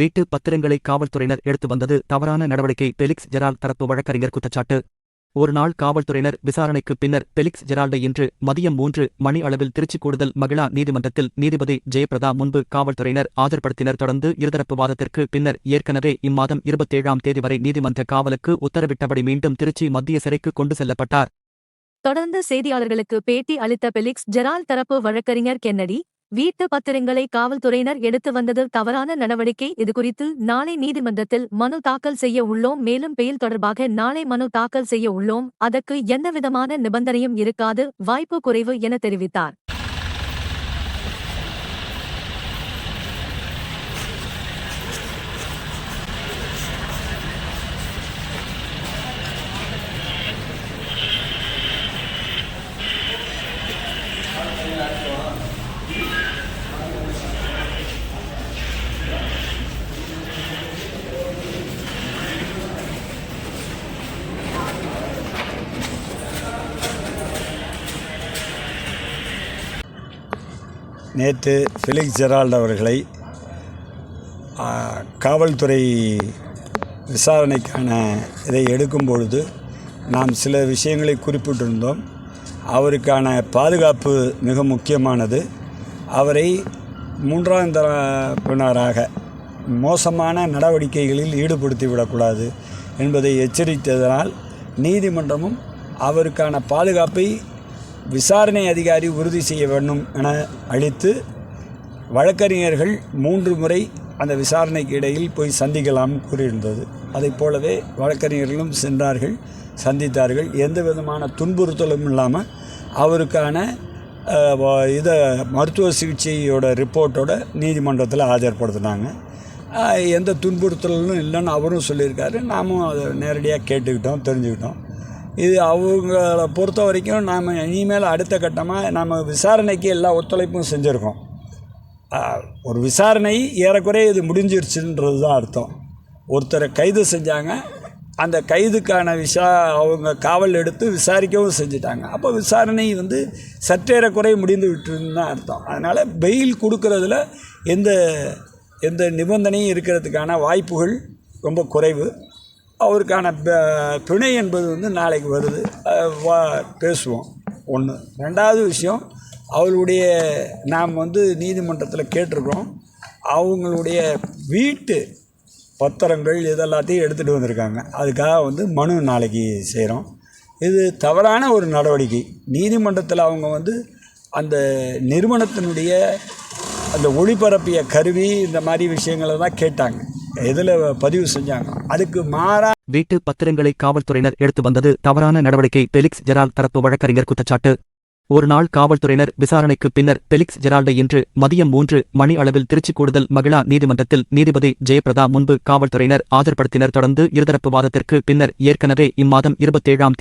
வீட்டு பத்திரங்களை காவல்துறையினர் எடுத்து வந்தது தவறான நடவடிக்கை பெலிக்ஸ் ஜெரால் தரப்பு வழக்கறிஞர் குற்றச்சாட்டு. ஒருநாள் காவல்துறையினர் விசாரணைக்கு பின்னர் பெலிக்ஸ் ஜெரால்டை இன்று மதியம் மூன்று மணி அளவில் திருச்சி கூடுதல் மகிழா நீதிமன்றத்தில் நீதிபதி ஜெயபிரதா முன்பு காவல்துறையினர் ஆஜர்படுத்தினர். தொடர்ந்து இருதரப்பு வாதத்திற்கு பின்னர் ஏற்கனவே இம்மாதம் இருபத்தேழாம் தேதி வரை நீதிமன்ற காவலுக்கு உத்தரவிட்டபடி மீண்டும் திருச்சி மத்திய சிறைக்கு கொண்டு செல்லப்பட்டார். தொடர்ந்து செய்தியாளர்களுக்கு பேட்டி அளித்த பெலிக்ஸ் ஜெரால் தரப்பு வழக்கறிஞர் கென்னடி வீட்டு பத்திரங்களை காவல்துறையினர் எடுத்து வந்தது தவறான நடவடிக்கை. இதுகுறித்து நாளை நீதிமன்றத்தில் மனு தாக்கல் செய்ய உள்ளோம். மேலும் பெயில் தொடர்பாக நாளை மனு தாக்கல் செய்ய உள்ளோம். அதற்கு எந்தவிதமான நிபந்தனையும் இருக்காது. வாய்ப்பு குறைவு என தெரிவித்தார். நேற்று ஃபிலிக்ஸ் ஜெரால்ட் அவர்களை காவல்துறை விசாரணைக்கான இதை எடுக்கும் பொழுது நாம் சில விஷயங்களை குறிப்பிட்டிருந்தோம். அவருக்கான பாதுகாப்பு மிக முக்கியமானது. அவரை மூன்றாம் தரப்பினராக மோசமான நடவடிக்கைகளில் ஈடுபடுத்தி விடக்கூடாது என்பதை எச்சரித்ததனால் நீதிமன்றமும் அவருக்கான பாதுகாப்பை விசாரணை அதிகாரி உறுதி செய்ய வேண்டும் என அளித்து வழக்கறிஞர்கள் மூன்று முறை அந்த விசாரணைக்கு இடையில் போய் சந்திக்கலாம் கூறியிருந்தது. அதைப் போலவே வழக்கறிஞர்களும் சென்றார்கள் சந்தித்தார்கள். எந்த விதமான துன்புறுத்தலும் இல்லாமல் அவருக்கான இதை மருத்துவ சிகிச்சையோட ரிப்போர்ட்டோட நீதிமன்றத்தில் ஆஜர்படுத்தினாங்க. எந்த துன்புறுத்தலும் இல்லைன்னு அவரும் சொல்லியிருக்காரு. நாமும் அதை நேரடியாக கேட்டுக்கிட்டோம் தெரிஞ்சுக்கிட்டோம். இது அவங்கள பொறுத்த வரைக்கும் நாம் இனிமேல் அடுத்த கட்டமாக நம்ம விசாரணைக்கு எல்லா ஒத்துழைப்பும் செஞ்சுருக்கோம். ஒரு விசாரணை ஏறக்குறைய இது முடிஞ்சிருச்சுன்றது தான் அர்த்தம். ஒருத்தரை கைது செஞ்சாங்க. அந்த கைதுக்கான விசா அவங்க காவல் எடுத்து விசாரிக்கவும் செஞ்சுட்டாங்க. அப்போ விசாரணை வந்து சற்றேறக்குறை முடிந்து விட்டுருன்னு தான் அர்த்தம். அதனால் பெயில் கொடுக்கறதுல எந்த எந்த நிபந்தனையும் இருக்கிறதுக்கான வாய்ப்புகள் ரொம்ப குறைவு. அவருக்கான துணை என்பது வந்து நாளைக்கு வருது. வா பேசுவோம். ஒன்று ரெண்டாவது விஷயம் அவருடைய நாம் வந்து நீதிமன்றத்தில் கேட்டிருக்கோம் அவங்களுடைய வீட்டு பத்திரங்கள் இதெல்லாத்தையும் எடுத்துகிட்டு வந்திருக்காங்க. அதுக்காக வந்து மனு நாளைக்கு செய்கிறோம் இது தவறான ஒரு நடவடிக்கை. நீதிமன்றத்தில் அவங்க வந்து அந்த நிறுவனத்தினுடைய அந்த ஒளிபரப்பிய கருவி இந்த மாதிரி விஷயங்களை தான் கேட்டாங்க. இதில் பதிவு செஞ்சாங்க? அதுக்கு மாறா வீட்டு பத்திரங்களை காவல்துறையினர் எடுத்து வந்தது தவறான நடவடிக்கை பெலிக்ஸ் ஜெரால் தரப்பு வழக்கறிஞர் குற்றச்சாட்டு. ஒருநாள் காவல்துறையினர் விசாரணைக்கு பின்னர் பெலிக்ஸ் ஜெரால்டை இன்று மதியம் மூன்று மணி அளவில் திருச்சி கூடுதல் மகிழா நீதிமன்றத்தில் நீதிபதி ஜெயபிரதா முன்பு காவல்துறையினர் ஆஜர்படுத்தினர். தொடர்ந்து இருதரப்பு வாதத்திற்கு பின்னர் ஏற்கனவே இம்மாதம் இருபத்தேழாம்